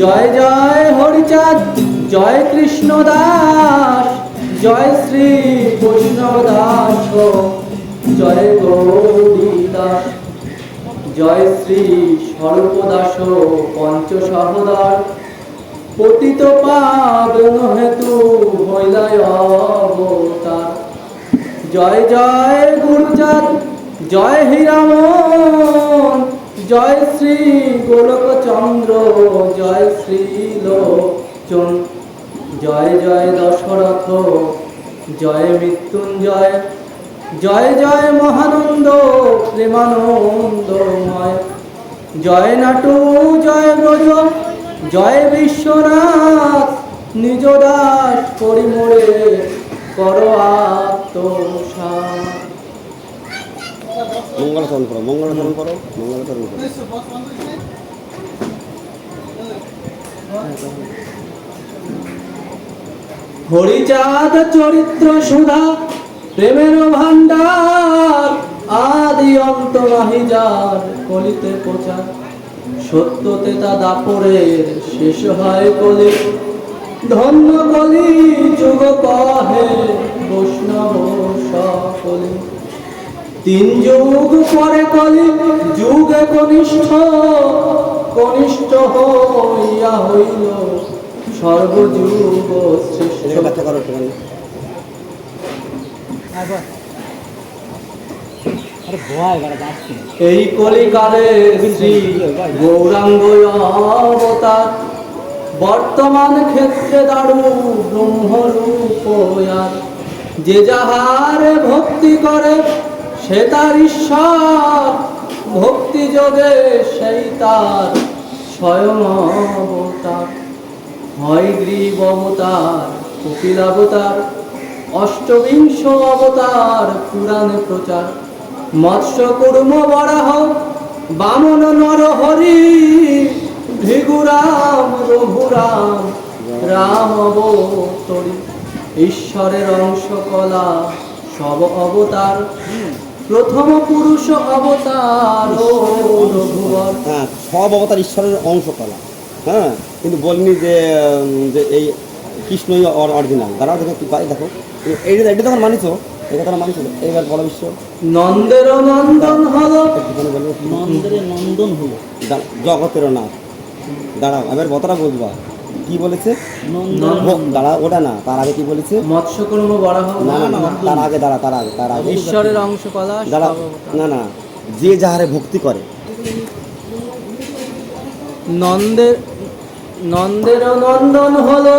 জয় জয় হরিচাঁদ, জয় কৃষ্ণ দাস, জয় শ্রী বৈষ্ণব দাস জয় গৌরী দাস জয় শ্রী সর্বদাস পঞ্চ সহদার পতিত পাবন হেতু হইলায় অবতার। জয় জয় গুরুচাঁদ, জয় হীরামন জয় শ্রী গোলকচন্দ্র, জয় শ্রী লোচন জয় জয় দশরথ, জয় মৃত্যুঞ্জয়, জয় জয় মহানন্দ প্রেমানন্দময় জয় নাটু, জয় ব্রজ, জয় বিশ্বনাথ, নিজ দাস পরিমরে কর আত্মসাৎ। মঙ্গলচরণ করো মঙ্গলচরণ করো মঙ্গলচরণ করো। হরিচাঁদ চরিত্র সুধা, প্রেমের ভান্ডার আদি অন্ত নাহি যার, কলিতে প্রচার। সত্যতে তা দাপরের শেষ হয় কলি ধন্য কলি যুগ কহে সকলি তিন যুগ পরে কলি যুগে কনিষ্ঠ কনিষ্ঠ হইয়া হইল সর্বযুগ শ্রেষ্ঠ। এই কলিকালে শ্রী গৌরাঙ্গ অবতার বর্তমান ক্ষেত্রে দারু ব্রহ্মরূপয়ার যে যাহারে ভক্তি করে সে তার ঈশ্বর, ভক্তি যোগে সেই তার স্বয়ং অবতার। হয় গ্রীব অবতার, কপিল অবতার, অষ্টবিংশ অবতার, পুরাণ প্রচার। মৎস্য কুর্ম বরাহ, বামন নরহরি ভিগুরাম, রঘুরাম, রাম অবতরী। ঈশ্বরের অংশ কলা সব অবতার। প্রথম পুরুষ অবতার হ্যাঁ সব অবতার ঈশ্বরের অংশ কলা হ্যাঁ কিন্তু বলিনি যে যে এই কৃষ্ণই অরিজিনাল। তারা দেখো কি পাই দেখো। এইটা এটা তখন মানিছো? এই কথাটা মানিছো? এইবার বড় বিশ্ব নন্দের নন্দন হলো? নন্দের নন্দন হলো। জগতের নাথ দাঁড়াও এবার কথাটা বুঝবা। কি বলেছে? দাঁড়া ওটা না তার আগে কি বলেছে? মৎস্যকর্ম বরাহ না না না তার আগে দাঁড়া তার আগে তার আগে। ঈশ্বরের অংশ কলা দাঁড়া না না যে যাহারে ভক্তি করে। নন্দের নন্দের নন্দন হলো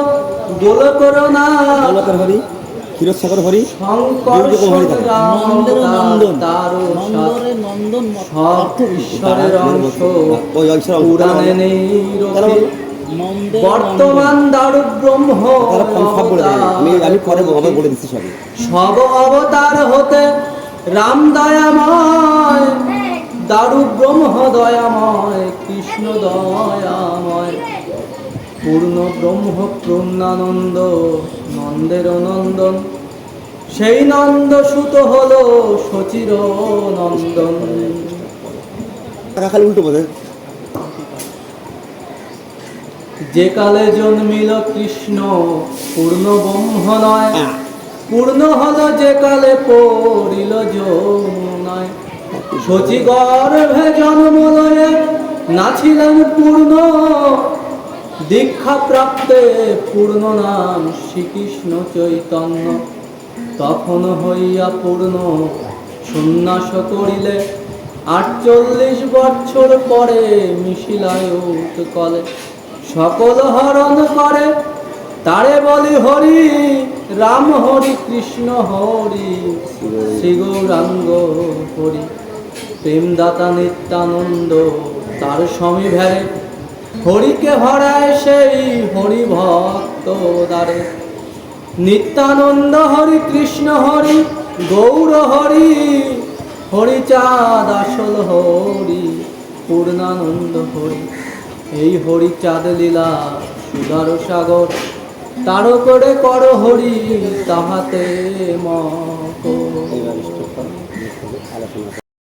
গোলকর না। গোলকের হরি ক্ষীরসাগর হরি শঙ্কর হরি নন্দের নন্দন নন্দন। বর্তমান দারু ব্রহ্ম আমি আমি পরে আবার বলে দিচ্ছি সবই। সব অবতার হতে রাম দয়াময় দারু ব্রহ্ম দয়াময় কৃষ্ণ দয়াময়। পূর্ণ ব্রহ্ম পূর্ণানন্দ নন্দের নন্দন সেই নন্দ সুত হলো সচির নন্দন খালি উল্টো বোঝে যে কালে জন্মিল কৃষ্ণ পূর্ণ ব্রহ্ম নয়। পূর্ণ হলো যে কালে পড়িল যমুনায়। সচি গর্ভে জন্ম লয়ে নাছিলেন পূর্ণ। দীক্ষা প্রাপ্তে পূর্ণ নাম শ্রীকৃষ্ণ চৈতন্য। তখন হইয়া পূর্ণ সন্ন্যাস করিলে আটচল্লিশ বছর পরে মিশিলায় কলে সকল হরণ করে। তারে বলি হরি, রাম হরি, কৃষ্ণ হরি, শ্রী গৌরাঙ্গ হরি। প্রেমদাতা নিত্যানন্দ, তার স্বামী ভেরে। হরিকে হরায় সেই হরি ভক্ত দ্বারে। নিত্যানন্দ হরি, কৃষ্ণ হরি, গৌর হরি, হরিচাঁদ আসল হরি, পূর্ণানন্দ হরি। এই হরি চাঁদ লীলা সুদার সাগর তার করে কর হরি তাহাতে মকর